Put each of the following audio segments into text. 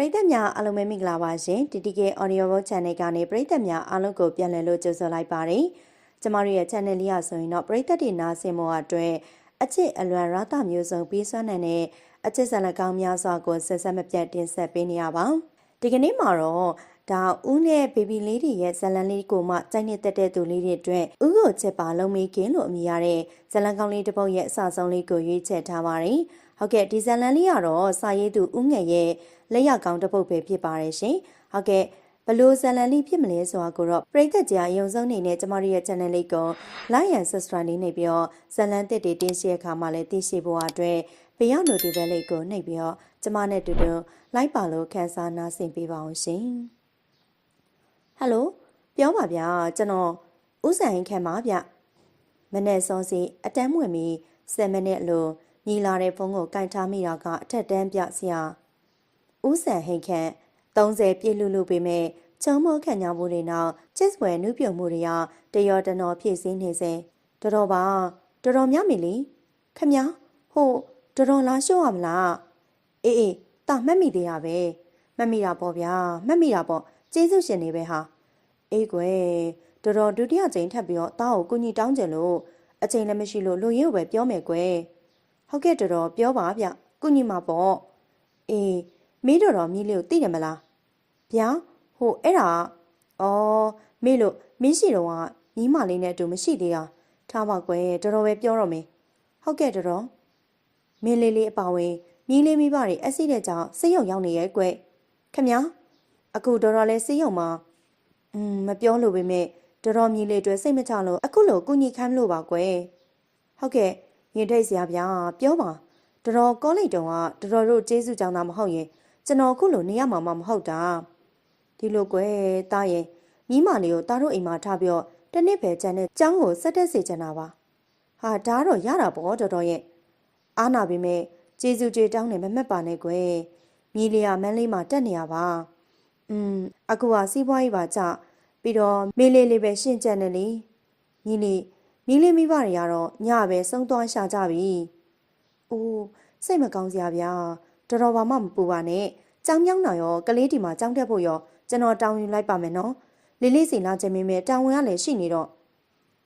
ပရိသတ်များအားလုံးပဲမင်္ဂလာပါရှင် TTK Audio Book Channel ကနေပရိသတ်များအားလုံးကိုပြန်လည်လို့ကြိုဆိုလိုက်ပါတယ်ကျမတို့ရဲ့ channel လေးရဆိုရင်တော့ပရိသတ်တွေနားဆင်ဖို့အတွက်အချစ်အလွန်ရတာမျိုးစုံပြီးစွမ်းနိုင်တဲ့အချစ်ဇာတ်ကောင်းများစွာကိုဆက်ဆက်မပြတ်တင်ဆက်ပေးနေရပါဒီကနေ့မှာတော့ ဒါဦးနဲ့ဘေဘီလေးတွေရဲ့ဇလန်လေးကိုမှစိုက်နေတက်တဲ့သူလေးတွေအတွက်ဥကိုချက်ပါလုံးမေးခင်လို့အမည်ရတဲ့ဇလန်ကောင်းလေးတစ်ပုတ်ရဲ့အစဆုံးလေးကိုရွေးချယ်ထားပါတယ်ဟုတ်ကဲ့ဒီဇလန်လေးကတော့စာရေးသူဦးငယ်ရဲ့လက်ရကောင်းတစ်ပုတ်ပဲဖြစ်ပါတယ်ရှင်ဟုတ်ကဲ့ဘလို့ဇလန်လေးဖြစ်မလဲဆိုတာကိုတော့ပရိသတ်ကြားအယုံဆုံးနေနဲ့ကျမတို့ရဲ့ channel လေးကို like and subscribe လေးနေပြီးတော့ဇလန်တစ်တွေတင်ရှင်းအခါမှာလည်းသိရှိဖို့အတွက်ဘေးရောက် notification လေးကိုနှိပ်ပြီးတော့ကျမနဲ့တူတူ like ပါလို့ခန်းစားနားဆင်ပေးပါအောင်ရှင် ဟယ်လိုပြောပါဗျာကျွန်တော်ဥဆိုင်ခံပါဗျမနေ့စောစီအတန်းမွေမီ7မိနစ်အလိုညီလာတဲ့ဖုန်းကိုကင်ထားမိတာကအထက်တန်းပြဆရာဥဆန်ဟိန်ခန့်30ပြည့်လူလူပေမဲ့ချုံမောခံညာမှုတွေနောက်ချစ်ဝဲနုပြုံမှုတွေကတရောတနော်ဖြည့်စင်းနေစေတော်တော်ပါတော်တော်မြမီလီခမဟိုတော်တော်လားရှော့ရမလားအေးအေးတာမှတ်မိသေးတာပဲမှတ်မိတာပေါ့ဗျာမှတ်မိတာပေါ့ ကျေးဇူးရှင်နေပဲဟာအေးကွယ်တော်တော်ဒုတိယကြိမ်ထပ်ပြီးတော့တားကိုကုညီတောင်းကြလို့အချိန်လည်းမရှိလို့လူရင်းကိုပဲပြောမယ်ကွယ်ဟုတ်ကဲ့တော်တော်ပြောပါဗျကုညီမှာပေါ့အေးမင်းတော်တော်မြည်လေးကိုသိတယ်မလားဗျာဟိုအဲ့ဒါအော်မေလို့မင်းရှိတော့ကညီမလေးနဲ့အတူမရှိသေးတာထားပါကွယ်တော်တော်ပဲပြောတော့မယ်ဟုတ်ကဲ့တော်တော်မင်းလေးလေးအပါဝင်မြည်လေးမိဘတွေအဆီးတဲ့ကြောင့်စိတ်ယုံရောက်နေရဲ့ကွယ်ခမညာ အခုတော်တော်လေးစိတ်ယုံမှာอืมမပြောလို့ပဲမဲ့တော်တော်မြည်လေးအတွက်စိတ်မချလို့အခုလိုကုညီခမ်းလို့ပါကွယ်ဟုတ်ကဲ့ရင်ထိတ်စရာဗျာပြောပါတော်တော်ကောလိပ်တုံကတော်တော်တို့ကျေးဇူးကြောင်းတာမဟုတ်ရင်ကျွန်တော်အခုလိုနေရမှာမဟုတ်တာဒီလိုကွယ်တားရင်မိမလေးကိုတားတို့အိမ်မှာထားပြီးတော့တနစ်ပဲကျန်တဲ့ចောင်းကိုစက်တက်စေချင်တာပါဟာဒါတော့ရတာပေါ့တော်တော်ရဲ့အားနာပေမဲ့ကျေးဇူးကြေတောင်းနေမမှတ်ပါနဲ့ကွယ်မြည်လျာမန်းလေးမှာတက်နေရပါ อืมအခုကစီးပွားရေးပါကြပြီးတော့မေးလေးလေးပဲရှင်းကြက်နေလေညီလေးမီးလေးမိဘတွေကတော့ညပဲစုံသွားရှာကြပြီ။အိုးစိတ်မကောင်းစရာဗျာ။တော်တော်ဘာမှမပူပါနဲ့။ကြောင်မြောင်းတာရောကလေးဒီမှာကြောင်တက်ဖို့ရောကျွန်တော်တောင်းယူလိုက်ပါမယ်နော်။လေးလေးစီလာခြင်းမင်းမဲ့တောင်းဝင်ရလည်းရှိနေတော့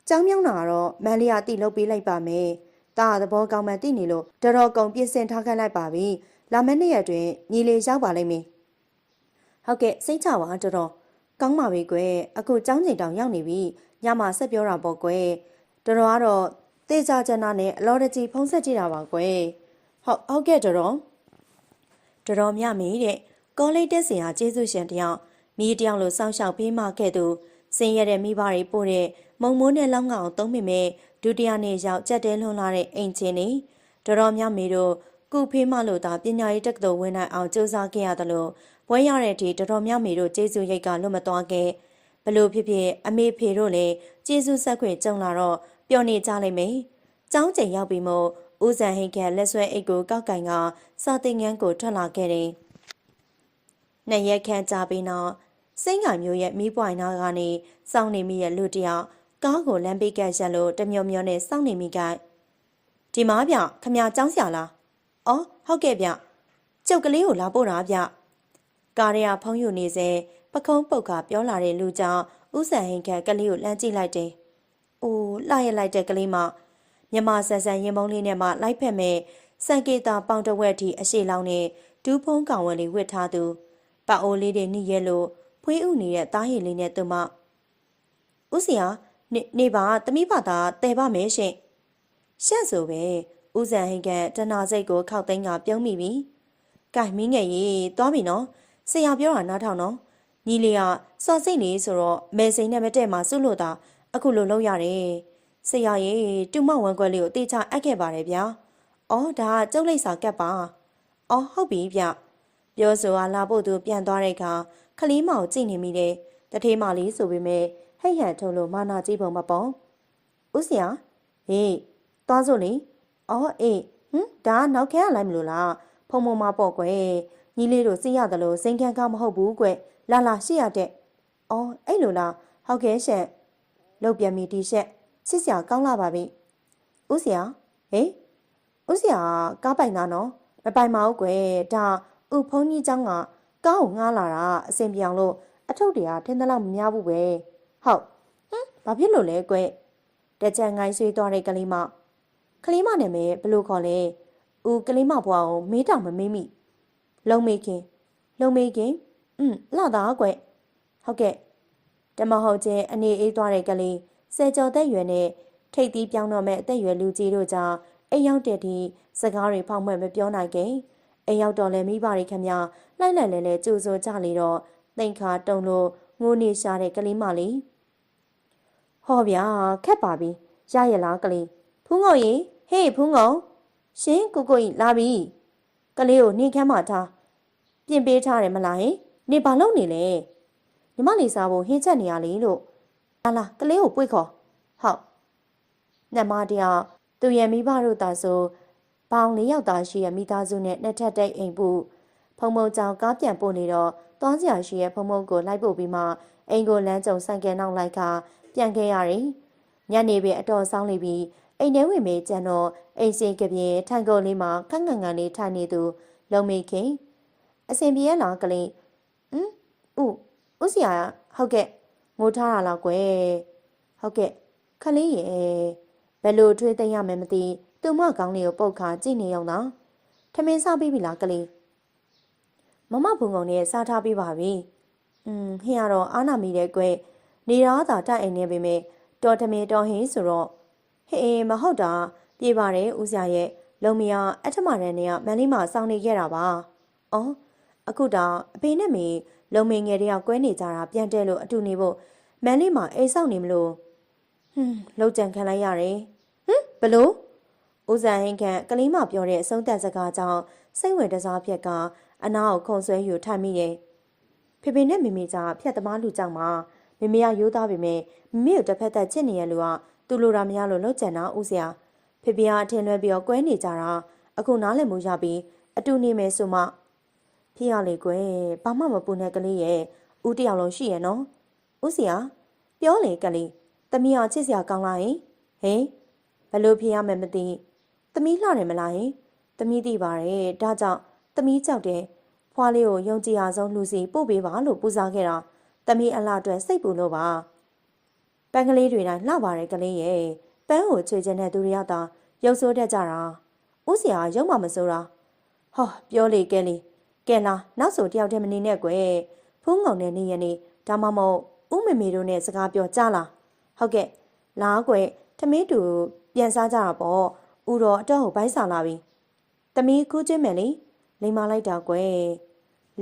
ကြောင်မြောင်းတာကတော့မန်လေးကတိလုပ်ပေးလိုက်ပါမယ်။တာသဘောကောင်းမှတိနေလို့တော်တော်ကုန်ပြင်ဆင်ထားခဲ့လိုက်ပါပြီ။လာမယ့်နေ့ရက်တွင်ညီလေးရောက်ပါလိမ့်မယ်။ ဟုတ်ကဲ့စိတ်ချပါတော်တော်ကောင်းပါပြီကွယ်။အခုကြောင်းချိန်တောင်ရောက်နေပြီ။ညမှာဆက်ပြောတာပေါ့ကွယ်။တော်တော်ကတော့တေချာချနာနဲ့အလော်တကြီးဖုံးဆက်ကြည့်တာပါကွယ်ဟုတ်ဟုတ်ကဲ့တော်တော်တော်တော်မြမေတဲ့ကောလိပ်တက်စင်ဟာကျေးဇူးရှင်တယောက်မိတယောက်လိုစောင့်ရှောက်ပေးမှခဲ့သူစင်ရတဲ့မိဘတွေပို့တဲ့မုံမိုးနဲ့လောင်းကောင်သုံးမိမဲ့ဒုတိယနေ့ရောက်ကြက်တဲလွန်လာတဲ့အိမ်ချင်းနေတော်တော်မြမေတို့ကုဖေးမလို့သာပညာရေးတက္ကသိုလ်ဝင်နိုင်အောင်စူးစမ်းခဲ့ရတယ်လို့ ဘွဲရတဲ့အထိတော်တော်မြမေတို့ကျေးဇူးရိတ်ကလွတ်မသွားခဲ့ဘလို့ဖြစ်ဖြစ်အမေဖေတို့လည်းကျေးဇူးဆက်ခွင့်ကြုံလာတော့ပျော်နေကြလိမ့်မယ်။ကျောင်းချိန်ရောက်ပြီးမှဦးဇန်ဟိတ်ကလက်ဆွဲအိတ်ကိုကောက်ကင်ကစာသင်ငန်းကိုထွက်လာခဲ့တယ်။နှစ်ရက်ခန့်ကြာပြီးနောက်စိတ်ငါမျိုးရဲ့မိပွိုင်နာကနေစောင့်နေမိရဲ့လူတယောက်ကားကိုလမ်းပိတ်ကက်ရက်လို့တမျောမျောနဲ့စောင့်နေမိကဒီမားဗျခမကျောင်းဆရာလား။အော်ဟုတ်ကဲ့ဗျကျုပ်ကလေးကိုလာပို့တာဗျ ကားရဖုံးယူနေစေပခုံးပုတ်ကပြောလာတဲ့လူကြောင့်ဥဆန်ဟင်ခက်ကလေးကိုလှမ်းကြည့်လိုက်တယ်။အိုးလှရလိုက်တဲ့ကလေးမမြမဆန်ဆန်ရင်မုံလေးနဲ့မှလိုက်ဖက်မဲ့စံကေတာပေါင်တဝက်ထိအရှိလောင်းနဲ့ဒူးဖုံးကောင်ဝယ်လေးဝစ်ထားသူပအိုးလေးတွေနှိရဲလို့ဖွေးဥနေတဲ့တားရည်လေးနဲ့သူမဥစီယာနေနေပါတမိဖတာတဲပါမယ်ရှင်ရှက်ဆိုပဲဥဇန်ဟင်ကန်တနာစိတ်ကိုခောက်သိန်းကပြုံးမိပြီ။ကဲမင်းငယ်ကြီးသွားပြီနော်။ ဆရာပြောတာနားထောင်နော်။ညီလေးကစော်စိတ်နေဆိုတော့မဲစိန်နဲ့မတဲ့မှာစွလို့တာအခုလိုလုပ်ရတယ်။ဆရာရေတူမဝမ်ကွက်လေးကိုတေချာအပ်ခဲ့ပါတယ်ဗျာ။အော်ဒါကကျုပ်လိပ်စာကပ်ပါ။အော်ဟုတ်ပြီဗျ။ပြောဆိုအားလာဖို့သူပြန်သွားတဲ့အခါခလီးမောင်ကြည့်နေမိတယ်။တထေးမလေးဆိုပေမဲ့ဟဲ့ဟန်ထုံလို့မာနာကြည့်ပုံမပေါ်။ဦးဆရာဟေးသွားစို့လေ။အော်အေးဟင်ဒါကနောက်ခဲရလိုက်မလို့လား။ဖုံဖုံမပေါ့ကွယ်။ ညီလေးတို့စိရတယ်လို့စိန်ခံကားမဟုတ်ဘူးကွ။လာလာရှိရတဲ့။အော်အဲ့လိုလား။ဟုတ်ကဲ့ရှင့်။လုတ်ပြန်ပြီတီရှက်ချစ်စရာကောင်းလာပါပြီဥစရာဟေးဥစရာကားပိုင်တာနော်မပိုင်ပါဘူးကွယ်ဒါဥဖုန်းကြီးเจ้าက ကားကိုငားလာတာအစင်ပြောင်လို့အထုပ်တွေကထင်းသလောက်မများဘူးပဲဟုတ်ဟမ်ဘာဖြစ်လို့လဲကွတကြံငိုင်းဆွေးသွားတဲ့ကလေးမကလေးမနာမည်ဘလို့ခေါ်လဲဦးကလေးမဘွားကိုမေးတောင်မမေးမိ လုံမေခင်လုံမေခင်อืมလှတာကွဟုတ်ကဲ့တမဟုတ်ချင်းအနေအေးသွားတဲ့ကလေးဆယ်ကျော်သက်ရွယ်နဲ့ထိတ်သီးပြောင်းတော့မဲ့အသက်ရွယ်လူကြီးတို့ကြောင့်အိမ်ရောက်တဲ့ဒီစကားတွေဖောက်မှဲ့မပြောနိုင်ခင်အိမ်ရောက်တော့လဲမိဘတွေခမလိုက်လိုက်လဲလဲကြိုးစိုးကြလေတော့တိန်ခါတုံလို့ငိုနေရှာတဲ့ကလေးမလေးဟောဗျာခက်ပါပြီရရလားကလေးဖူးငုံရေဟေးဖူးငုံရှင်ကိုကိုကြီးလာပြီ ကလေးကိုနှင်းခမ်းမှထားပြင်ပေးထားတယ်မလားဟင်နေဘာလုပ်နေလဲညီမလေးစားဖို့ဟင်းချက်နေရလေလို့လာလာကလေးကိုပွေ့ခေါ်ဟုတ်နှမတယောက်သူရဲ့မိဘတို့သာဆိုပေါင်လေးယောက်သားရှိရဲ့မိသားစုနဲ့နှစ်ထပ်တိတ်အိမ်ပူဖုံဖုံကြောင်ကားပြန်ပို့နေတော့သွားစရာရှိရဲ့ဖုံဖုံကိုလိုက်ပို့ပြီးမှအိမ်ကိုလမ်းကြုံဆိုင်ကယ်နောက်လိုက်ကပြန်ခဲ့ရတယ်ညနေပင်အတော်ဆောင်နေပြီး အိမ်ထဲဝင်မေးကြံတော့အိမ်စင်ကပြေထိုင်ကုန်လေးမှာခန့်ခန့်ကန်လေးထိုင်နေသူလုံမေခင်အစင်ပြေလားကလေးဟမ်ဥဥစီယာဟုတ်ကဲ့ငိုထားတာလားကွယ်ဟုတ်ကဲ့ခလေးရဲ့ဘယ်လိုထွေးသိမ်းရမယ်မသိသူမကောင်းလေးကိုပုတ်ခါကြည့်နေအောင်တော့ထမင်းစားပြီးပြီလားကလေးမမဘုံကုန်နဲ့စားထားပြီးပါပြီอืมဟင်းရတော့အားနာမိတယ်ကွယ်နေရသာတိုက်အိမ်နေပေမဲ့တော်ထမင်းတော်ဟင်းဆိုတော့ ဟေးမဟုတ်တာပြေးပါတယ်ဦးစရာရဲ့လုံမယာအထမရန်နဲ့ကမန်လေးမှာစောင်းနေခဲ့တာပါ။အော်အခုတော့အဖေနဲ့မေလုံမငယ်တွေကကွဲနေကြတာပြန်တဲလို့အတူနေဖို့မန်လေးမှာအိမ်ဆောက်နေမလို့ဟွန်းလောက်ကြံခံလိုက်ရတယ်။ဟမ်ဘလို့ဦးဇန်ဟင်ခန့်ကလေးမပြောတဲ့အဆုံးသက်စကားကြောင့်စိတ်ဝင်တစားဖြစ်ကအနာကိုခုံဆွဲယူထိုင်မိရဲ့ဖေဖေနဲ့မေမေကြာဖြတ်သမားလူကြောင့်မှာမေမေကရိုးသားပေမဲ့မမေကိုတစ်ဖက်သက်ချစ်နေရလို့က သူလိုတာမရလို့လောက်ကြံတာဦးစရာဖေဖေကအထင်လွဲပြီးတော့ကွဲနေကြတာအခုနားလည်မှုရပြီးအတူနေမယ်ဆိုမှဖေရလေကွယ်ဘာမှမပူနဲ့ကလေးရဲ့ဦးတယောက်လုံးရှိရဲ့နော်ဦးစရာပြောလေကလေးတမီးအောင်ချစ်စရာကောင်းလားဟင်ဟင်ဘလို့ဖေရမယ်မသိသမီးလှတယ်မလားဟင်သမီးသိပါတယ်ဒါကြောင့်သမီးကြောက်တယ်ဖွားလေးကိုယုံကြည်အားဆုံးလူစီပို့ပေးပါလို့ပူဇော်ခဲ့တာသမီးအလှအတွက်စိတ်ပူလို့ပါ ပန်းကလေးတွေတိုင်းလှပါတယ်ကလေးရဲ့ပန်းကိုချွေချင်တဲ့သူတွေရောက်တာရုပ်ဆိုးတတ်ကြတာဥစရာရုံမှမစိုးတာဟောပြောလေကဲလေကဲလားနောက်ဆိုတယောက်တည်းမနေနဲ့ကွယ်ဖုံးငုံတဲ့နေ့ရက်နေ့ဒါမှမဟုတ်ဥမေမေတို့နဲ့စကားပြောကြလားဟုတ်ကဲ့လားကွယ်ထမင်းတူပြန်စားကြတာပေါ့ဥတော်အတော့ကိုဘိုင်းစာလာပြီတမီးကူးချင်းမယ်လေလိမ္မာလိုက်တာကွယ်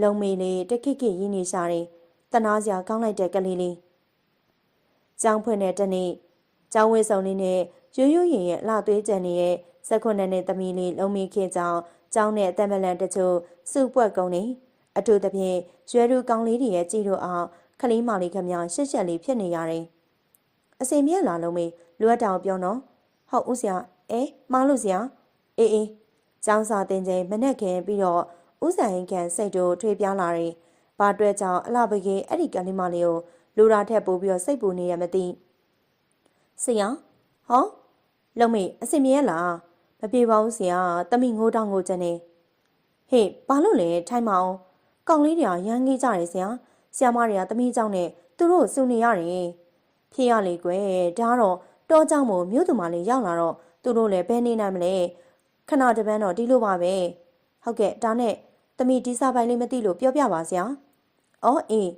လုံမေလေးတခိခိရင်းနေရှာတယ်တနာစရာကောင်းလိုက်တဲ့ကလေးလေး ကျောင်းဖွင့်တဲ့တနေ့ကျောင်းဝင်းဆောင်လေးနဲ့ရိုးရိုးရင်ရဲ့လှသွေးကြံနေတဲ့စက်ခွန်းနဲ့သမီးလေးလုံးမခေကြောင်ကျောင်းနဲ့အသက်မလန်တချို့စုပွက်ကုန်နေအထူးသဖြင့်ရွယ်ရူကောင်းလေးတွေရဲ့ကြည်တို့အောင်ခလေးမလေးခမရှက်ရှက်လေးဖြစ်နေရတယ်အစင်မြက်လာလုံးမေလွတ်တောင်ပြောနော်ဟုတ်ဦးစရာအဲမားလို့စရာအေးအေးကျောင်းစာတင်ချိန်မနဲ့ခင်ပြီးတော့ဦးဆိုင်ခင်စိတ်တို့ထွေးပြောင်းလာတယ်ဘာအတွက်ကြောင့်အလှပကေအဲ့ဒီကလေးမလေးကို လူရာထက်ပိုးပြီးတော့စိတ်ပူနေရမသိဆရာဟောလုံမေအစင်မြဲလားမပြေပါဘူးဆရာတမိငိုးတောင်းငိုချက်နေဟေးဘာလို့လဲထိုင်မအောင်ကောင်းလေးတွေကရမ်းကြီးကြတယ်ဆရာဆရာမတွေကတမိเจ้าနဲ့သူတို့စုနေရတယ်ဖြစ်ရလေကွယ်ဒါတော့တောเจ้าမို့မြို့သူမလေးရောက်လာတော့သူတို့လည်းဘယ်နေနိုင်မလဲခဏတပန်းတော့ဒီလိုပါပဲဟုတ်ကဲ့ဒါနဲ့တမိဒီစာပိုင်လေးမသိလို့ပြောပြပါဆရာအော်အေး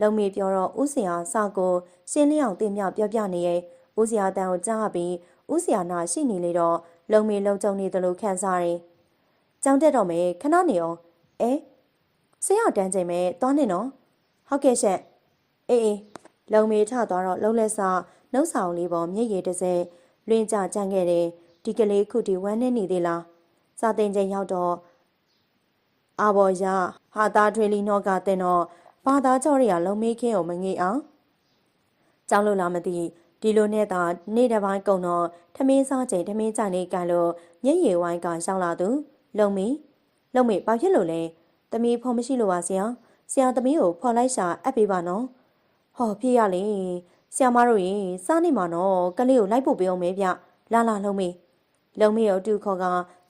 လုံမေပြောတော့ဥစရာစကိုရှင်းလင်းအောင်တင်ပြပြောပြနေရဲ့ဥစရာတန်ကိုကြားပြီးဥစရာနာရှိနေလေတော့လုံမေလုံကြုံနေတယ်လို့ခံစားရင်ကြောင်းတက်တော့မယ်ခဏနေအောင်အဲဆရာတန်းချိန်မဲ့သွားနေနော်ဟုတ်ကဲ့ရှက်အေးအေးလုံမေထသွားတော့လုံလက်စာနှုတ်ဆောင်လေးပေါ်မျက်ရည်တစ်စဲလွင်ကြကြမ်းခဲ့တယ်ဒီကလေးခုဒီဝမ်းနေနေသေးလားစာတင်ချိန်ရောက်တော့အာဘော်ရဟာသားထွေးလီနော့ကတဲ့တော့ ဘာသာကြောရီကလုံမေးခင်းကိုမငေးအောင်ကြောင်းလို့လားမသိဒီလိုနဲ့သာနေ့တစ်ပိုင်းကုံတော့ထမင်းစားချိန်ထမင်းကြိုင်လေးကန်လို့ညက်ရည်ဝိုင်းကရှောင်းလာသူလုံမီလုံမေဘာဖြစ်လို့လဲသမီးဖော်မရှိလို့ပါဆရာဆရာသမီးကိုဖော်လိုက်ရှာအပ်ပေးပါနော်ဟောဖြစ်ရလေဆရာမတို့ရေစားနေမှာနော်ကလေးကိုလိုက်ဖို့ပေးအောင်မေးဗျလာလာလုံမေလုံမေကိုတူခေါ်က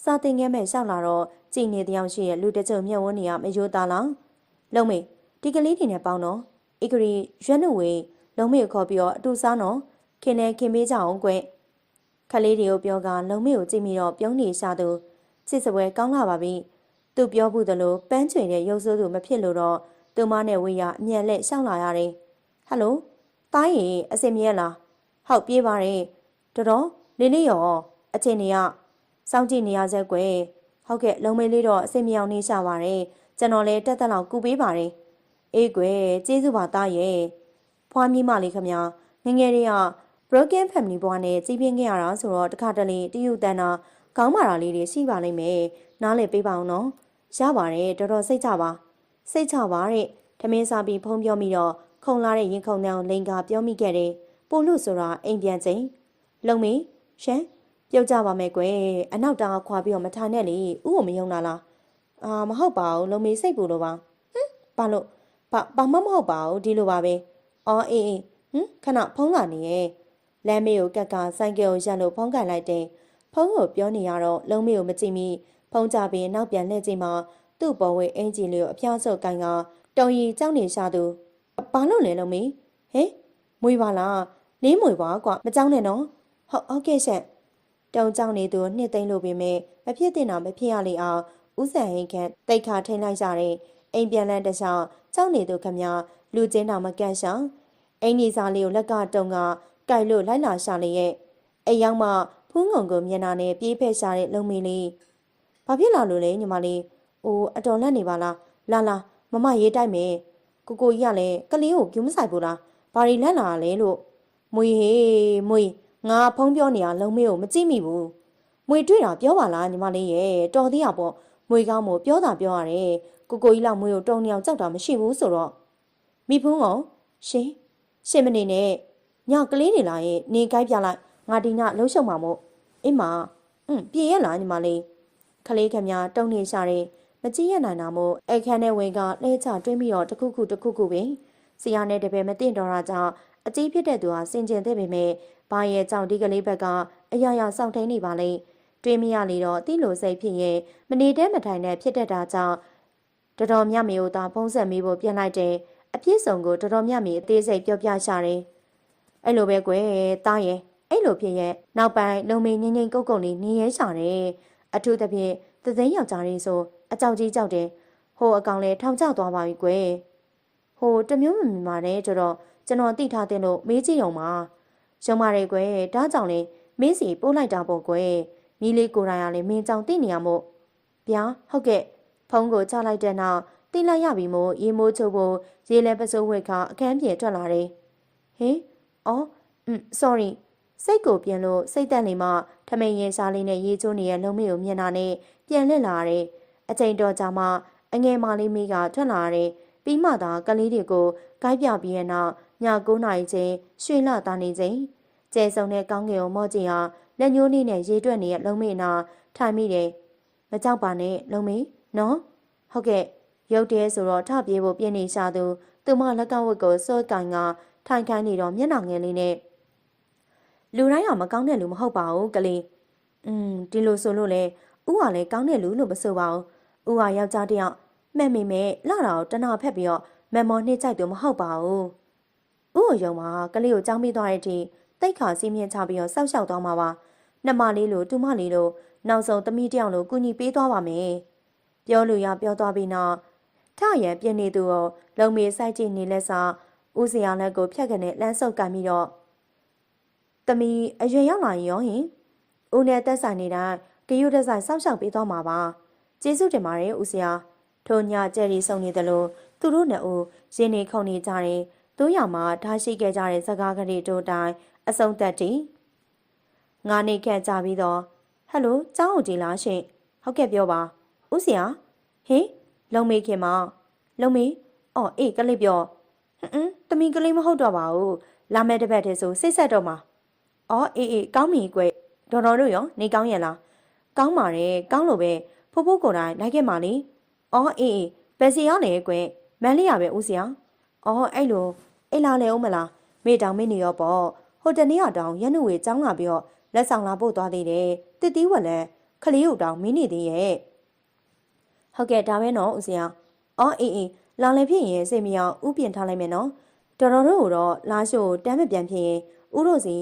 စာတင်ခဲ့မဲ့ရှောက်လာတော့ကြည်နေတယောက်ရှိရဲ့လူတကြုံမြက်ဝန်းနေရမယိုးသားလောင်လုံမေ ဒီကလေးတွေနဲ့ပေါင်းတော့ဧကရီရွက်နုဝေလုံမေကိုခေါ်ပြီးတော့အတူစားနော်ခင်လဲခင်ပေးကြအောင်ကွခလေးတွေကိုပြောကလုံမေကိုကြည့်ပြီးတော့ပြုံးနေရှာသူချစ်စပွဲကောင်းလာပါပြီသူပြောဘူးသလိုပန်းချွေတဲ့ရုပ်ဆိုးသူမဖြစ်လို့တော့သူမနဲ့ဝေးရအမြန်လက်ရှောက်လာရတယ်ဟယ်လိုတားရင်အစင်မြဲလားဟုတ်ပြေးပါတယ်တော်တော်လေးလေးရောအချင်းနေရစောင့်ကြည့်နေရစက်ကွယ်ဟုတ်ကဲ့လုံမေလေးတော့အစင်မြောင်နေရှာပါတယ်ကျွန်တော်လည်းတက်တက်လောက်ကူပေးပါတယ် အေးကွယ်ကျေးဇူးပါသားရဲ့ဖွားမြင့်မလေးခမငငယ်လေးက broken family ဘွားနဲ့ကြီးပြင်းခဲ့ရတာဆိုတော့တခါတလေတယူတန်တာကောင်းမာတာလေးတွေရှိပါလိမ့်မယ်နားလည်ပေးပါအောင်နော်ရပါတယ်တော်တော်စိတ်ချပါစိတ်ချပါတဲ့ထမင်းစားပြီးဖုံးပြောမိတော့ခုံလာတဲ့ရင်ခုန်တဲ့လိန်ကပြောမိခဲ့တယ်ပို့လို့ဆိုတာအိမ်ပြန်ချိန်လုံမီရှမ်းပြုတ်ကြပါမယ်ကွယ်အနောက်တောင်ခွာပြီးတော့မထားနဲ့လေဥကိုမယုံတာလားအာမဟုတ်ပါဘူးလုံမီစိတ်ပူလို့ပါဟမ်ဘာလို့ ဘာဘာမှမဟုတ်ပါဘူးဒီလိုပါပဲအော်အေးအေးဟမ်ခဏဖုံးလာနေရဲ့လမ်းမေကိုကက်ကဆိုင်ကယ်ကိုရက်လို့ဖုံးကန်လိုက်တယ်ဖုံးကိုပြောနေရတော့လုံမေကိုမကြည့်မိဖုံးကြပြီးနောက်ပြန်လှည့်ကြည့်မှသူ့ပေါ်ဝဲအင်ဂျီလေးကိုအပြားစုပ်ကန်ကတုံရီကြောက်နေရှာသူဘာလို့လဲလုံမေဟဲ့မွေပါလားလေးမွေပါကွာမကြောက်နဲ့နော်ဟုတ်ဟုတ်ကဲ့ရှင့်တုံကြောက်နေသူနှစ်သိမ့်လို့ပေမဲ့မဖြစ်တင်တာမဖြစ်ရလေအောင်ဥဆန်ဟင်ခန့်တိတ်ခါထိန်လိုက်ကြတဲ့ အိမ်ပြန်လန်းတခြားကြောက်နေသူခမလူချင်းတော်မကန့်ရှောင်းအိမ်ကြီးစားလေးကိုလက်ကတုံကကြိုက်လို့လိုက်လာရှာလေရဲ့အိမ်ရောက်မှဖူးငုံကိုမျက်နှာနဲ့ပြေးဖက်ရှာတဲ့လုံမီလေးဘာဖြစ်လာလို့လဲညီမလေးအိုးအတော်လက်နေပါလားလာလာမမရေးတိုက်မယ်ကိုကိုကြီးကလည်းကလေးကိုကျူးမဆိုင်ဘူးလားဘာရီလက်လာလဲလို့မွေဟေးမွေငါဖုံးပြောနေရလုံမေကိုမကြည့်မိဘူးမွေတွေ့တာပြောပါလားညီမလေးရဲ့တော်သေးရပေါ့မွေကောင်းမို့ပြောတာပြောရတယ် ကိုကိုကြီးလောက်မွေကိုတုံနေအောင်ကြောက်တာမရှိဘူးဆိုတော့မိဖုံးကောင်ရှင်ရှင်မနေနဲ့ညကလေးနေလာရင်နေကိုက်ပြလိုက်ငါဒီညလှုပ်ရှုံမှာမို့အင်းမอืมပြေရလားညီမလေးခလေးခမတုံနေရှာတယ်မကြည့်ရနိုင်တာမို့အခန်းထဲဝင်ကလှဲချတွင်းပြီးတော့တခုခုတခုခုပင်ဆရာနဲ့တပည့်မသိတော့တာကြောင့်အကြီးဖြစ်တဲ့သူဟာစင်ကျင်တဲ့ပေမဲ့ဘာရဲ့ကြောင့်ဒီကလေးဘက်ကအရာရာစောင့်ထိန်နေပါလေတွေးမရလေတော့တိလိုစိတ်ဖြစ်ရင်မနေတဲ့မထိုင်တဲ့ဖြစ်တတ်တာကြောင့် တော်တော်မြတ်မေကိုသာဖုံးဆက်မိဖို့ပြန်လိုက်တယ်အပြည့်စုံကိုတော်တော်မြတ်မေအသေးစိတ်ပြောပြရှာတယ်အဲ့လိုပဲကွယ်တားရဲ့အဲ့လိုဖြစ်ရဲ့နောက်ပိုင်းလုံမေငိမ့်ငိမ့်ကုတ်ကုတ်လေးနေရဲရှာတယ်အထူးသဖြင့်သသိန်းယောက်ျားလေးဆိုအကြောက်ကြီးကြောက်တယ်ဟိုအကောင်လဲထောင်ကျသွားပါပြီကွယ်ဟိုတမျိုးမမြင်ပါနဲ့ကြတော့ကျွန်တော်သိထားတဲ့လို့မေးကြည့်အောင်ပါရုံပါတယ်ကွယ်ဒါကြောင့်လေမင်းစီပို့လိုက်တာပေါ့ကွယ်မိလေးကိုယ်တိုင်ကလည်းမင်းကြောင့်သိနေရမို့ဗျာဟုတ်ကဲ့ ဖုန်းကိုချလိုက်တဲ့နောက်သိလိုက်ရပြီမို့ရေမိုးချုပ်ဖို့ရေလဲပစိုးဝက်ခအခန်းပြေထွက်လာတယ်ဟင်အော်อืม sorry စိတ်ကိုပြန်လို့စိတ်တက်နေမှထမိန်ရင်စားလေးနဲ့ရေချိုးနေတဲ့လုံးမေကိုမြင်တာနဲ့ပြန်လက်လာတယ်အချိန်တော်ကြာမှအငယ်မလေးမိကထွက်လာတယ်ပြီးမှသာကလေးတွေကိုဂိုက်ပြပြီးရဲ့နောက်ည9နာရီချိန်ရွှေလသားနေချိန်ကျဲဆုံတဲ့ကောင်းကင်ကိုမော့ကြည့်ဟာလက်ညှိုးလေးနဲ့ရေတွက်နေတဲ့လုံးမေနာထိုင်မိတယ်မကြောက်ပါနဲ့လုံးမေ နော်ဟုတ်ကဲ့ရုတ်တဲဆိုတော့ထပြေးဖို့ပြင်းနေရှာသူသူမလက်ကဝတ်ကိုစောကန်ကထိုင်ခိုင်းနေတော့မျက်နှာငယ်လေးနဲ့လူတိုင်းကမကောင်းတဲ့လူမဟုတ်ပါဘူးကလေးอืมဒီလိုဆိုလို့လေဥဟာလည်းကောင်းတဲ့လူလို့မဆိုပါဘူးဥဟာယောက်ျားတစ်ယောက်မှတ်မိမဲ့လာတာကိုတနာဖက်ပြီးတော့မမော်နှိမ့်ကြိုက်သူမဟုတ်ပါဘူးဥကိုယုံမှာကလေးကိုကြောင်းပြီးသွားတဲ့အထိတိတ်ခါစီးမြင့်ချပြီးတော့စောက်ရှောက်သွားမှာပါနှမလေးလိုတူမလေးလိုနောက်ဆုံးသမီးတစ်ယောက်လိုကူညီပေးသွားပါမယ် ပြောလို့ရပြောသွားပြီးနောက်ထရန်ပြင်းနေသူကိုလုံမေစိုက်ကြည့်နေလက်စာဦးစရာလက်ကိုဖြတ်ကနေလမ်းဆုပ်ကန်ပြီးတော့သမီးအရွယ်ရောက်လာရင်ရောဟင်ဦးနဲ့တက်ဆိုင်နေတာဂယုတက်ဆိုင်စောက်ရှောက်ပေးသွားမှာပါကျေးဇူးတင်ပါတယ်ဦးစရာထိုညကျယ်ရီဆုံနေတယ်လို့သူတို့နဲ့ဦးရင်းနေခုန်နေကြတယ်တို့ရမှာဓာရှိခဲ့ကြတဲ့စကားကလေးတို့တိုင်းအဆုံးသက်တည်ငါနေခဲ့ကြပြီးတော့ဟယ်လိုကျောင်းဦးကြီးလားရှင်ဟုတ်ကဲ့ပြောပါ ဦးစရာဟေးလုံမေခင်မလုံမေအော်အေးကလေးပြောဟွန်းတမီကလေးမဟုတ်တော့ပါဘူးလာမဲ့တစ်ပတ်တည်းဆိုစိတ်ဆက်တော့မှာအော်အေးအေးကောင်းပြီကွဒေါ်တော်တို့ရောနေကောင်းရဲ့လားကောင်းပါတယ်ကောင်းလို့ပဲဖိုးဖိုးကိုယ်တိုင်လိုက်ခဲ့ပါလေအော်အေးအေးဘယ်စီရောက်လဲကွမန်းလေးရပဲဦးစရာအော်အဲ့လိုအိတ်လာလဲဦးမလားမေတောင်မင်းနေရောပေါ့ဟိုတနေ့ကတောင်ရန်နုဝေចောင်းလာပြီးတော့လက်ဆောင်လာပို့သွားသေးတယ်တစ်တီးဝက်လဲခလေးကိုတောင်မင်းနေသေးရဲ့ ဟုတ်ကဲ့ဒါပဲနော်ဦးစရာအော်အေးအေးလာလည်းဖြစ်ရင်စိတ်မရောဥပြင်ထားလိုက်မယ်နော်တော်တော်တို့ကိုတော့လာရှို့တမ်းမပြန်ဖြစ်ရင်ဥတို့စီ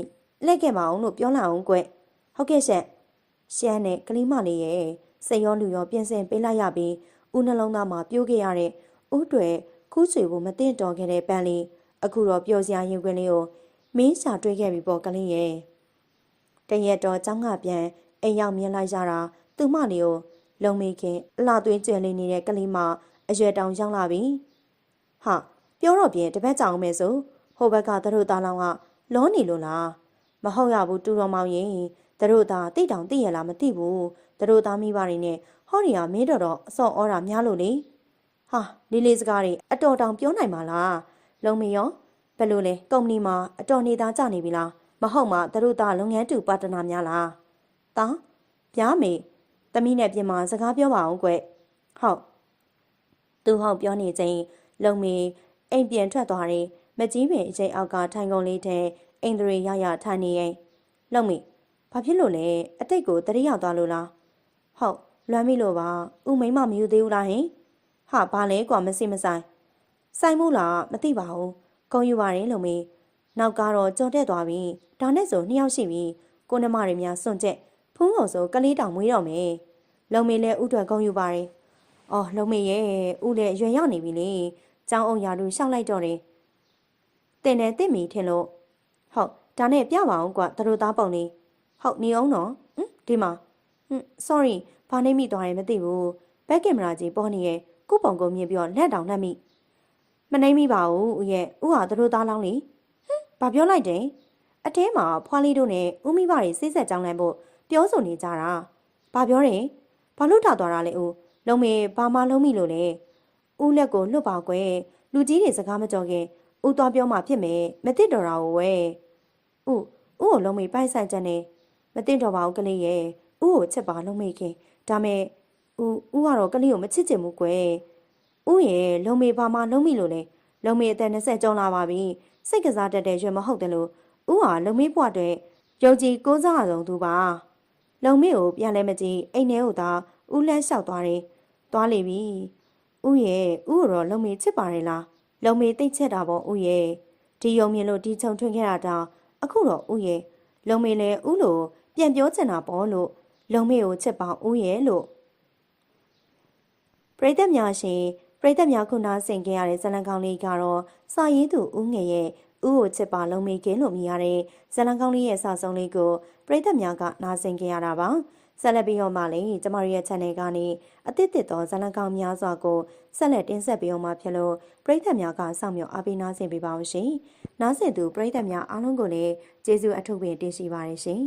လက်ခဲ့မအောင်လို့ပြောလာအောင်ကွဟုတ်ကဲ့ရှက်ရှမ်းနဲ့ကလေးမလေးရဲ့စိတ်ရောလူရောပြင်ဆင်ပေးလိုက်ရပြီးဦးနှလုံးသားမှာပြိုးခဲ့ရတဲ့ဥတွေခူးချွေကိုမတင်တော်ခဲ့တဲ့ပန်းလေးအခုတော့ပျော်စရာရင်ခွင်လေးကိုမင်းရှာတွေ့ခဲ့ပြီပေါ့ကလေးရဲ့တရက်တော့ចောင်းကပြန်အိမ်ရောက်မြင်လိုက်ကြတာသူမလေးကို လုံမေခင်အလှသွင်းကျင်လေးနေတဲ့ကလေးမအရွယ်တောင်ရောက်လာပြီဟာပြောတော့ပြင်တပတ်ကြောင်မယ်ဆိုဟိုဘက်ကသူတို့သားလောင်းကလောနေလို့လားမဟုတ်ရဘူးတူတော်မောင်ရင်သူတို့သားတိတောင်တိရလားမသိဘူးသူတို့သားမိဘတွေနဲ့ဟောရီယာမင်းတော်တော့အစော့ဩတာများလို့လေဟာလေးလေးစကားတွေအတော်တောင်ပြောနိုင်ပါလားလုံမေရောဘယ်လိုလဲကုမ္ပဏီမှာအတော်နေသားကြနေပြီလားမဟုတ်မှသူတို့သားလုပ်ငန်းတူပါတနာများလားတာပြားမေ သမီးနဲ့ပြင်မှာစကားပြောပါအောင်ကွဟုတ်သူဟောက်ပြောနေချိန်လုံမေအိမ်ပြန်ထွက်သွားတယ်မကြီးပင်အချိန်အောက်ကထိုင်ကုန်လေးထဲအိမ်တွေရရထိုင်နေရင်လုံမေဘာဖြစ်လို့လဲအတိတ်ကိုတတိရောက်သွားလို့လားဟုတ်လွမ်းမိလို့ပါဥမိမမယူသေးဘူးလားဟင်ဟာဘာလဲကွာမစိမဆိုင်ဆိုင်မှုလားမသိပါဘူးကုံယူပါတယ်လုံမေနောက်ကတော့ကြော်တက်သွားပြီဒါနဲ့ဆိုနှစ်ယောက်ရှိပြီကိုနှမတွေများစွန့်ကျက် ဖုံးတော်ဆိုကလေးတောင်မွေးတော့မယ်လုံမေလည်းဥထွက်ကုံယူပါတယ်အော်လုံမေရဲ့ဥလည်းရွယ်ရောက်နေပြီလေចောင်းအောင်ရာလူရှောက်လိုက်တော့တယ်တင်တယ်တင့်မီထင်လို့ဟုတ်ဒါနဲ့ပြပါအောင်ကွာသူတို့သားပုံလေးဟုတ်နေအောင်နော်ဟင်ဒီမှာဟင် sorry ဘာနေမိသွားတယ်မသိဘူးဘက်ကင်မရာကြီးပေါ်နေရဲ့ကုပုံကုံမြင်ပြီးတော့လက်တောင်နှက်မိမနိုင်မိပါဘူးဦးရဲ့ဥဟာသူတို့သားလောင်းလေဟင်ဘာပြောလိုက်တယ်အထဲမှာဖွားလေးတို့နဲ့ဦးမိဘတွေစိတ်ဆက်ကြောင်းလန့်ဖို့ ပြောဆိုနေကြတာဘာပြောတယ်ဘာလို့ထသွားတာလဲဦးလုံးမေဘာမှလုံးမိလို့လဲဦးလက်ကိုလွတ်ပါကွယ်လူကြီးတွေစကားမကြော်ခင်ဦးသွားပြောမှဖြစ်မယ်မသိတော့တာကိုဝဲဦးဦးကိုလုံးမေပိုက်ဆိုင်ချက်နေမသိတော့ပါဘူးကလေးရဲ့ဦးကိုချက်ပါလုံးမေခင်ဒါမဲ့ဦးဦးကတော့ကလေးကိုမချစ်ချင်ဘူးကွယ်ဦးရဲ့လုံးမေဘာမှလုံးမိလို့လဲလုံးမေအသက်20ကျော်လာပါပြီစိတ်ကစားတတ်တဲ့ရွယ်မဟုတ်တယ်လို့ဦးဟာလုံးမေဘွားအတွက်ယုံကြည်ကိုးစားအောင်သူပါ လုံမေကိုပြန်လဲမကြည့်အိမ်ထဲကိုသာဦးလန်းလျှောက်သွားတယ်သွားလေပြီဦးရဲ့ဦးကိုတော့လုံမေချစ်ပါတယ်လားလုံမေသိချက်တာပေါ့ဦးရဲ့ဒီယုံမြင်လို့ဒီချုံထွင်ခဲ့တာတောင်အခုတော့ဦးရဲ့လုံမေလည်းဦးလို့ပြန်ပြောချင်တာပေါ့လို့လုံမေကိုချစ်ပါဦးရဲ့လို့ပရိသတ်များရှင်ပရိသတ်များခုနာဆင်ခဲ့ရတဲ့ဇလံကောင်းလေးကတော့စာရေးသူဦးငယ်ရဲ့ဥကိုချစ်ပါလုံးမေကင်းလို့မြင်ရတဲ့ဇလံကောင်းလေးရဲ့စာဆုံးလေးကိုပရိသတ်များကနားဆင်ကြရတာပါဆက်လက်ပြီးတော့မှလည်းကျမတို့ရဲ့ channel ကနေအသစ်သစ်သောဇလံကောင်းများစွာကိုဆက်လက်တင်ဆက်ပေးအောင်မှာဖြစ်လို့ပရိသတ်များကစောင့်မျှော်အားပေးနားဆင်ပေးပါအောင်ရှင်နားဆင်သူပရိသတ်များအားလုံးကိုလည်းကျေးဇူးအထူးပင်တင်ရှိပါတယ်ရှင်